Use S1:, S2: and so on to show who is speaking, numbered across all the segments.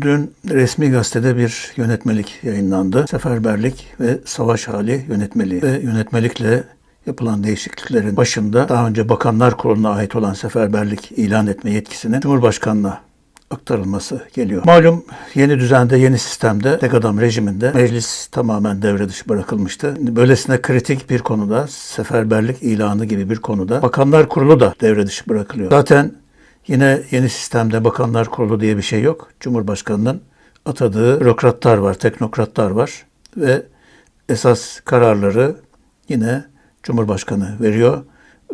S1: Dün resmi gazetede bir yönetmelik yayınlandı. Seferberlik ve savaş hali yönetmeliği ve yönetmelikle yapılan değişikliklerin başında daha önce Bakanlar Kurulu'na ait olan seferberlik ilan etme yetkisinin Cumhurbaşkanı'na aktarılması geliyor. Malum yeni düzende, yeni sistemde, tek adam rejiminde meclis tamamen devre dışı bırakılmıştı. Böylesine kritik bir konuda, seferberlik ilanı gibi bir konuda Bakanlar Kurulu da devre dışı bırakılıyor. Zaten yine yeni sistemde Bakanlar Kurulu diye bir şey yok. Cumhurbaşkanının atadığı bürokratlar var, teknokratlar var ve esas kararları yine Cumhurbaşkanı veriyor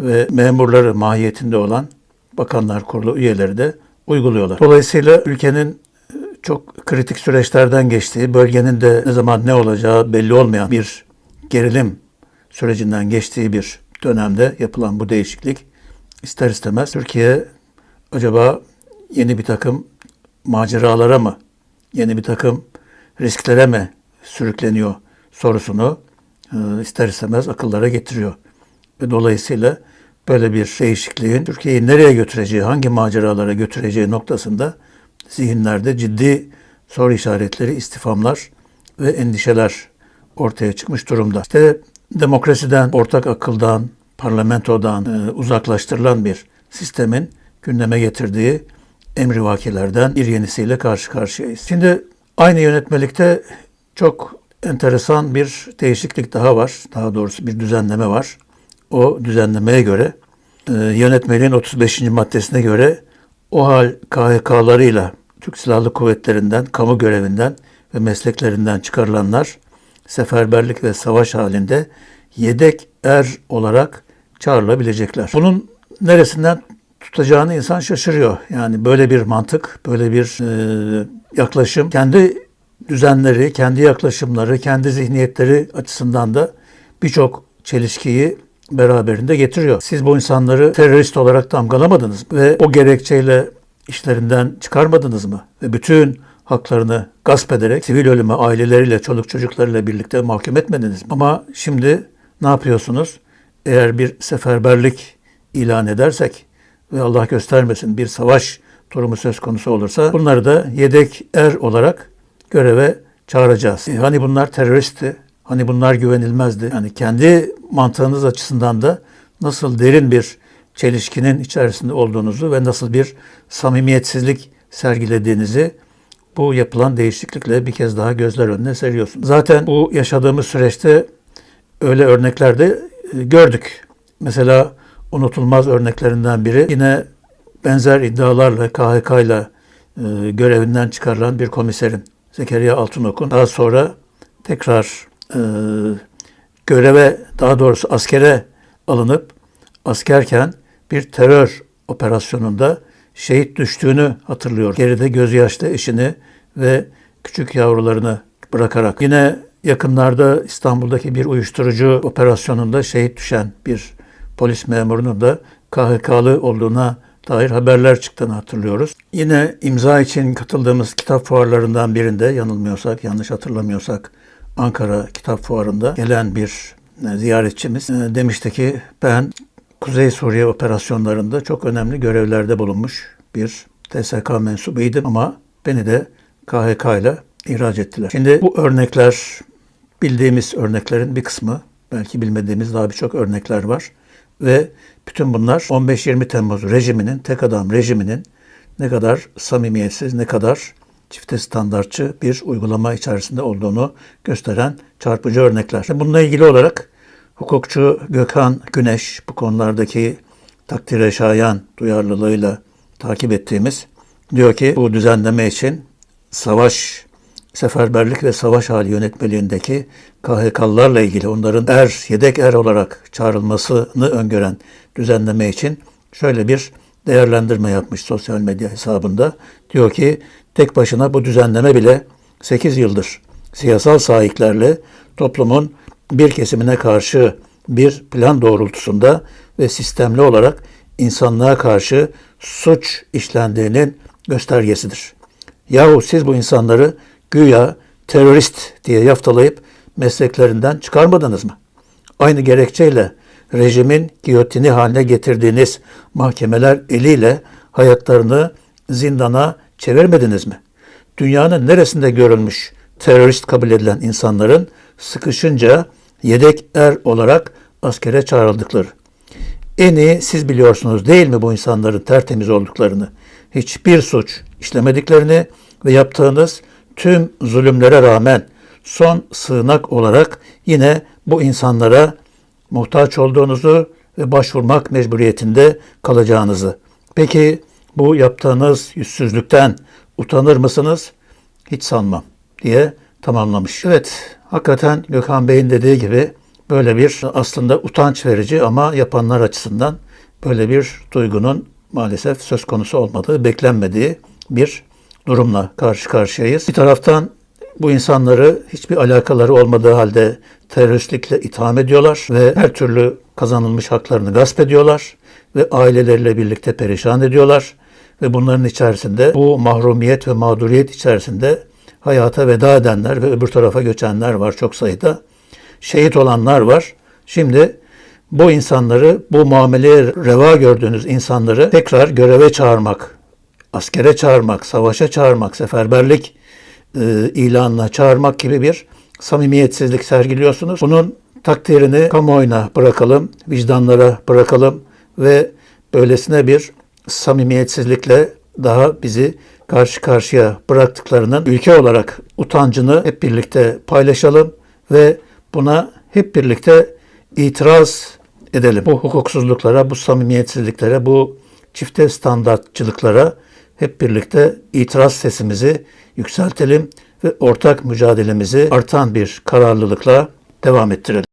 S1: ve memurları mahiyetinde olan Bakanlar Kurulu üyeleri de uyguluyorlar. Dolayısıyla ülkenin e, çok kritik süreçlerden geçtiği, bölgenin de ne zaman ne olacağı belli olmayan bir gerilim sürecinden geçtiği bir dönemde yapılan bu değişiklik ister istemez Türkiye acaba yeni bir takım maceralara mı, yeni bir takım risklere mi sürükleniyor sorusunu e, ister istemez akıllara getiriyor. Ve dolayısıyla böyle bir değişikliğin Türkiye'yi nereye götüreceği, hangi maceralara götüreceği noktasında zihinlerde ciddi soru işaretleri, istifamlar ve endişeler ortaya çıkmış durumda. İşte demokrasiden, ortak akıldan, parlamentodan e, uzaklaştırılan bir sistemin gündeme getirdiği emrivakilerden bir yenisiyle karşı karşıyayız. Şimdi aynı yönetmelikte çok enteresan bir değişiklik daha var. Daha doğrusu bir düzenleme var. O düzenlemeye göre e, yönetmeliğin 35. maddesine göre o hal KHK'larıyla Türk Silahlı Kuvvetleri'nden, kamu görevinden ve mesleklerinden çıkarılanlar seferberlik ve savaş halinde yedek er olarak çağrılabilecekler. Bunun neresinden tutacağını insan şaşırıyor. Yani böyle bir mantık, böyle bir e, yaklaşım kendi düzenleri, kendi yaklaşımları, kendi zihniyetleri açısından da birçok çelişkiyi beraberinde getiriyor. Siz bu insanları terörist olarak damgalamadınız ve o gerekçeyle işlerinden çıkarmadınız mı? Ve bütün haklarını gasp ederek sivil ölüme aileleriyle, çoluk çocuklarıyla birlikte mahkum etmediniz mi? Ama şimdi ne yapıyorsunuz? Eğer bir seferberlik ilan edersek ve Allah göstermesin bir savaş durumu söz konusu olursa bunları da yedek er olarak göreve çağıracağız. E, hani bunlar teröristti, hani bunlar güvenilmezdi. Yani kendi mantığınız açısından da nasıl derin bir çelişkinin içerisinde olduğunuzu ve nasıl bir samimiyetsizlik sergilediğinizi bu yapılan değişiklikle bir kez daha gözler önüne seriyorsunuz. Zaten bu yaşadığımız süreçte öyle örnekler de e, gördük. Mesela unutulmaz örneklerinden biri yine benzer iddialarla KHK ile e, görevinden çıkarılan bir komiserin Zekeriya Altınok'un daha sonra tekrar e, göreve daha doğrusu askere alınıp askerken bir terör operasyonunda şehit düştüğünü hatırlıyor. Geride gözyaşlı eşini ve küçük yavrularını bırakarak. Yine yakınlarda İstanbul'daki bir uyuşturucu operasyonunda şehit düşen bir polis memurunun da KHK'lı olduğuna dair haberler çıktığını hatırlıyoruz. Yine imza için katıldığımız kitap fuarlarından birinde yanılmıyorsak, yanlış hatırlamıyorsak Ankara Kitap Fuarı'nda gelen bir e, ziyaretçimiz e, demişti ki ben Kuzey Suriye operasyonlarında çok önemli görevlerde bulunmuş bir TSK mensubuydım ama beni de KHK ile ihraç ettiler. Şimdi bu örnekler bildiğimiz örneklerin bir kısmı, belki bilmediğimiz daha birçok örnekler var. Ve bütün bunlar 15-20 Temmuz rejiminin, tek adam rejiminin ne kadar samimiyetsiz, ne kadar çifte standartçı bir uygulama içerisinde olduğunu gösteren çarpıcı örnekler. Bununla ilgili olarak hukukçu Gökhan Güneş bu konulardaki takdire şayan duyarlılığıyla takip ettiğimiz diyor ki bu düzenleme için savaş seferberlik ve savaş hali yönetmeliğindeki KHK'larla ilgili onların er, yedek er olarak çağrılmasını öngören düzenleme için şöyle bir değerlendirme yapmış sosyal medya hesabında. Diyor ki tek başına bu düzenleme bile 8 yıldır siyasal sahiplerle toplumun bir kesimine karşı bir plan doğrultusunda ve sistemli olarak insanlığa karşı suç işlendiğinin göstergesidir. Yahu siz bu insanları güya terörist diye yaftalayıp mesleklerinden çıkarmadınız mı? Aynı gerekçeyle rejimin giyotini haline getirdiğiniz mahkemeler eliyle hayatlarını zindana çevirmediniz mi? dünyanın neresinde görülmüş terörist kabul edilen insanların sıkışınca yedek er olarak askere çağrıldıkları. En iyi siz biliyorsunuz değil mi bu insanların tertemiz olduklarını, hiçbir suç işlemediklerini ve yaptığınız tüm zulümlere rağmen son sığınak olarak yine bu insanlara muhtaç olduğunuzu ve başvurmak mecburiyetinde kalacağınızı. Peki bu yaptığınız yüzsüzlükten utanır mısınız? Hiç sanmam diye tamamlamış. Evet, hakikaten Gökhan Bey'in dediği gibi böyle bir aslında utanç verici ama yapanlar açısından böyle bir duygunun maalesef söz konusu olmadığı, beklenmediği bir durumla karşı karşıyayız. Bir taraftan bu insanları hiçbir alakaları olmadığı halde teröristlikle itham ediyorlar ve her türlü kazanılmış haklarını gasp ediyorlar ve aileleriyle birlikte perişan ediyorlar ve bunların içerisinde bu mahrumiyet ve mağduriyet içerisinde hayata veda edenler ve öbür tarafa göçenler var çok sayıda. Şehit olanlar var. Şimdi bu insanları, bu muameleye reva gördüğünüz insanları tekrar göreve çağırmak, askere çağırmak, savaşa çağırmak, seferberlik e, ilanına çağırmak gibi bir samimiyetsizlik sergiliyorsunuz. Bunun takdirini kamuoyuna bırakalım, vicdanlara bırakalım ve böylesine bir samimiyetsizlikle daha bizi karşı karşıya bıraktıklarının ülke olarak utancını hep birlikte paylaşalım ve buna hep birlikte itiraz edelim. Bu hukuksuzluklara, bu samimiyetsizliklere, bu çifte standartçılıklara hep birlikte itiraz sesimizi yükseltelim ve ortak mücadelemizi artan bir kararlılıkla devam ettirelim.